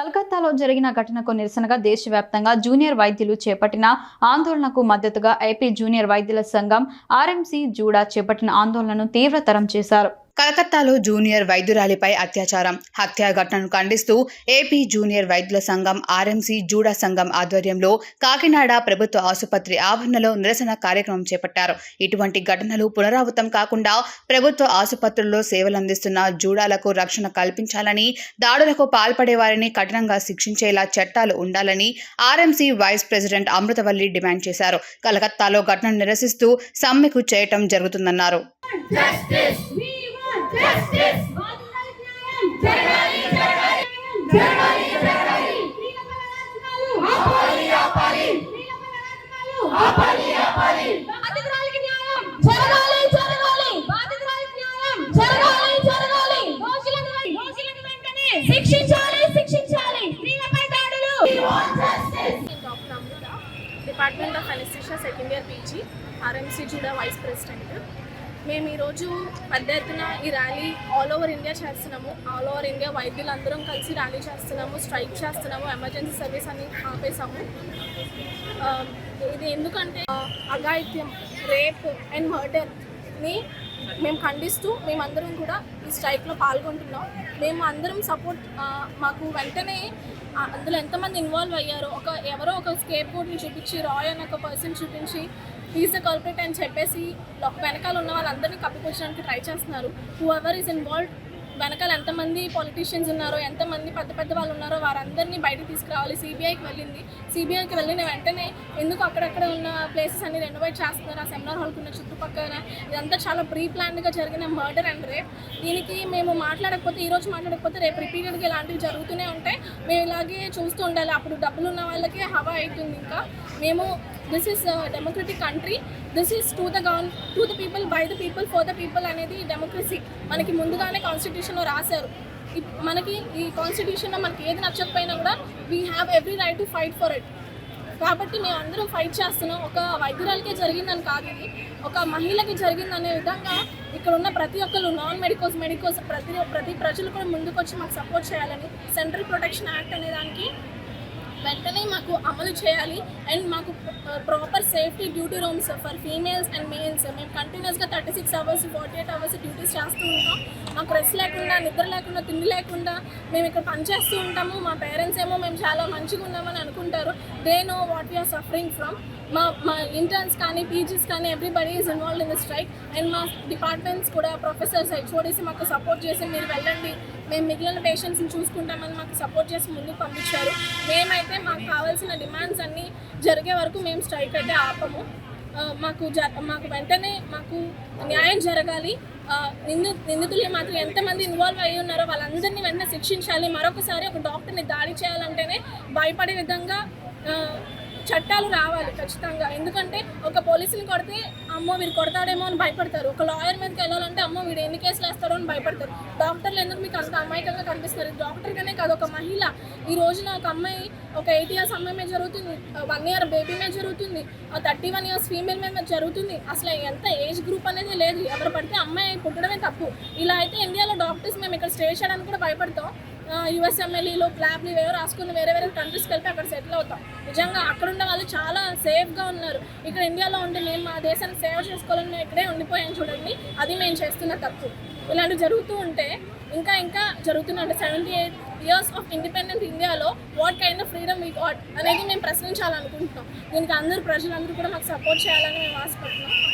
కలకత్తాలో జరిగిన ఘటనకు నిరసనగా దేశవ్యాప్తంగా జూనియర్ వైద్యులు చేపట్టిన ఆందోళనకు మద్దతుగా ఏపీ జూనియర్ వైద్యుల సంఘం ఆర్ఎంసీ జూడా చేపట్టిన ఆందోళనను తీవ్రతరం చేశారు. కలకత్తాలో జూనియర్ వైద్యురాలిపై అత్యాచారం. హత్యా ఘటనను ఖండిస్తూ ఏపీ జూనియర్ వైద్యుల సంఘం ఆర్ఎంసీ జూడా సంఘం ఆధ్వర్యంలో కాకినాడ ప్రభుత్వ ఆసుపత్రి ఆవరణలో నిరసన కార్యక్రమం చేపట్టారు. ఇటువంటి ఘటనలు పునరావృతం కాకుండా ప్రభుత్వ ఆసుపత్రుల్లో సేవలందిస్తున్న జూడాలకు రక్షణ కల్పించాలని దాడులకు పాల్పడే వారిని కఠినంగా శిక్షించేలా చట్టాలు ఉండాలని RMC vice president Amruthavalli demand చేశారు. కలకత్తాలో ఘటనను నిరసిస్తూ సమ్మెకు చేయటం జరుగుతుందన్నారు. Justice. శిక్షించాలి శిక్షించాలి స్త్రీలపై దాడులు department of anaesthesia second year PG RMC JUDA vice president మేము ఈరోజు పెద్ద ఎత్తున ఈ ర్యాలీ ఆల్ ఓవర్ ఇండియా చేస్తున్నాము. ఆల్ ఓవర్ ఇండియా వైద్యులందరం కలిసి ర్యాలీ చేస్తున్నాము స్ట్రైక్ చేస్తున్నాము ఎమర్జెన్సీ సర్వీస్ అని ఆపేసాము ఇది ఎందుకంటే అఘాయిత్యం రేప్ అండ్ మర్డర్ని మేము ఖండిస్తూ మేమందరం కూడా ఈ స్ట్రైక్లో పాల్గొంటున్నాం. మేము అందరం సపోర్ట్ మాకు వెంటనే అందులో ఎంతమంది ఇన్వాల్వ్ అయ్యారో ఒక ఎవరో ఒక స్కేప్ బోర్డ్ని చూపించి రాయ్ అని ఒక పర్సన్ చూపించి ఈజ్ ద కల్పరేట్ అని చెప్పేసి వెనకాల ఉన్న వాళ్ళందరినీ కప్పిపుచ్చడానికి ట్రై చేస్తున్నారు. హూ ఎవర్ ఈజ్ ఇన్వాల్వ్ వెనకాల ఎంతమంది పొలిటీషియన్స్ ఉన్నారో ఎంతమంది పెద్ద పెద్ద వాళ్ళు ఉన్నారో వారందరినీ బయటకు తీసుకురావాలి. సిబిఐకి వెళ్ళింది. సిబిఐకి వెళ్ళిన వెంటనే ఎందుకు అక్కడక్కడ ఉన్న ప్లేసెస్ అన్ని రెనోవేట్ చేస్తున్నారు? ఆ సెమినార్ హాల్కి ఉన్న చుట్టుపక్కల ఇదంతా చాలా ప్రీ ప్లాన్డ్గా జరిగిన మర్డర్ అండ్ రేప్ దీనికి మేము మాట్లాడకపోతే ఈరోజు మాట్లాడకపోతే రేపు రిపీటెడ్గా ఇలాంటివి జరుగుతూనే ఉంటాయి. మేము ఇలాగే చూస్తూ ఉండాలి. అప్పుడు డబ్బులు ఉన్న వాళ్ళకి హవా అవుతుంది ఇంకా. మేము this is democratic country this is to the govern to the people by the people for the people అనేది డెమోక్రసీ మనకి ముందుగానే కాన్స్టిట్యూషన్లో రాశారు. ఇప్- మనకి ఈ కాన్స్టిట్యూషన్లో మనకి ఏది నచ్చకపోయినా కూడా we have every right to fight for it కాబట్టి మేము అందరం ఫైట్ చేస్తున్నాం. ఒక వైద్యురాలకే జరిగిందని కాదు ఇది. ఒక మహిళకి జరిగిందనే విధంగా ఇక్కడ ఉన్న ప్రతి ఒక్కరు నాన్ మెడికోస్ మెడికోస్ ప్రతి ప్రతి ప్రజలు కూడా ముందుకొచ్చి మాకు సపోర్ట్ చేయాలని. సెంట్రల్ ప్రొటెక్షన్ యాక్ట్ అనే దానికి వెంటనే మాకు అమలు చేయాలి. అండ్ మాకు proper safety duty rooms for females and males మేము కంటిన్యూస్గా thirty six hours forty eight hours duties చేస్తూ ఉంటాం. మాకు రెస్ట్ లేకుండా నిద్ర లేకుండా తిండి లేకుండా మేము ఇక్కడ పనిచేస్తూ ఉంటాము. మా పేరెంట్స్ ఏమో మేము చాలా మంచిగా ఉన్నామని అనుకుంటారు. They know what we are suffering from మా మా ఇంటర్న్స్ కానీ పీజీస్ కానీ everybody is involve in the strike and మా డిపార్ట్మెంట్స్ కూడా ప్రొఫెసర్స్ హెచ్ఓడీసీ మాకు సపోర్ట్ చేసి మీరు వెళ్ళండి. మేము మిగిలిన పేషెంట్స్ని చూసుకుంటామని మాకు సపోర్ట్ చేసి ముందుకు పంపించారు. మేమైతే మాకు కావాల్సిన డిమాండ్స్ అన్నీ జరిగే వరకు మేము స్ట్రైక్ అయితే ఆపము. మాకు జ మాకు వెంటనే మాకు న్యాయం జరగాలి. నిందు నిందితుల్ని మాత్రం ఎంతమంది ఇన్వాల్వ్ అయ్యి ఉన్నారో వాళ్ళందరినీ వెంటనే శిక్షించాలి. మరొకసారి ఒక డాక్టర్ని దాడి చేయాలంటేనే భయపడే విధంగా చట్టాలు రావాలి ఖచ్చితంగా. ఎందుకంటే ఒక పోలీసుని కొడితే అమ్మో వీడు కొడతాడేమో అని భయపడతారు. ఒక లాయర్ మీదకి వెళ్ళాలంటే అమ్మో వీడు ఎన్ని కేసులు వేస్తారో అని భయపడతారు. డాక్టర్లు ఎందుకు మీకు అంత అమాయకంగా కనిపిస్తారు డాక్టర్గానే కాదు ఒక మహిళ. ఈ రోజున ఒక అమ్మాయి ఒక ఎయిట్ ఇయర్స్ అమ్మాయి మీద జరుగుతుంది. వన్ ఇయర్ బేబీ మీద జరుగుతుంది. థర్టీ వన్ ఇయర్స్ ఫీమేల్ మీద జరుగుతుంది. అసలు ఎంత ఏజ్ గ్రూప్ అనేది లేదు. ఎవరు పడితే అమ్మాయి పుట్టడమే తప్పు. ఇలా అయితే ఇండియాలో డాక్టర్స్ మేము ఇక్కడ స్టే చేయడానికి కూడా భయపడతాం. యుఎస్ఎంఎల్ఈలో ల్యాబ్లు ఏవో రాసుకుని వేరే వేరే కంట్రీస్కి వెళ్తే అక్కడ సెటిల్ అవుతాం. నిజంగా అక్కడ ఉన్న వాళ్ళు చాలా సేఫ్గా ఉన్నారు. ఇక్కడ ఇండియాలో ఉండి మేము మా దేశాన్ని సేవ చేసుకోవాలని ఇక్కడే ఉండిపోయాం చూడండి. అది మేము చేస్తున్న తప్పు. ఇలాంటివి జరుగుతూ ఉంటే ఇంకా ఇంకా జరుగుతున్నట్టు seventy eight years of independent ఇండియాలో what kind of freedom we got అనేది మేము ప్రశ్నించాలనుకుంటున్నాం. దీనికి అందరూ ప్రజలందరూ కూడా మాకు సపోర్ట్ చేయాలని మేము ఆశపడుతున్నాం.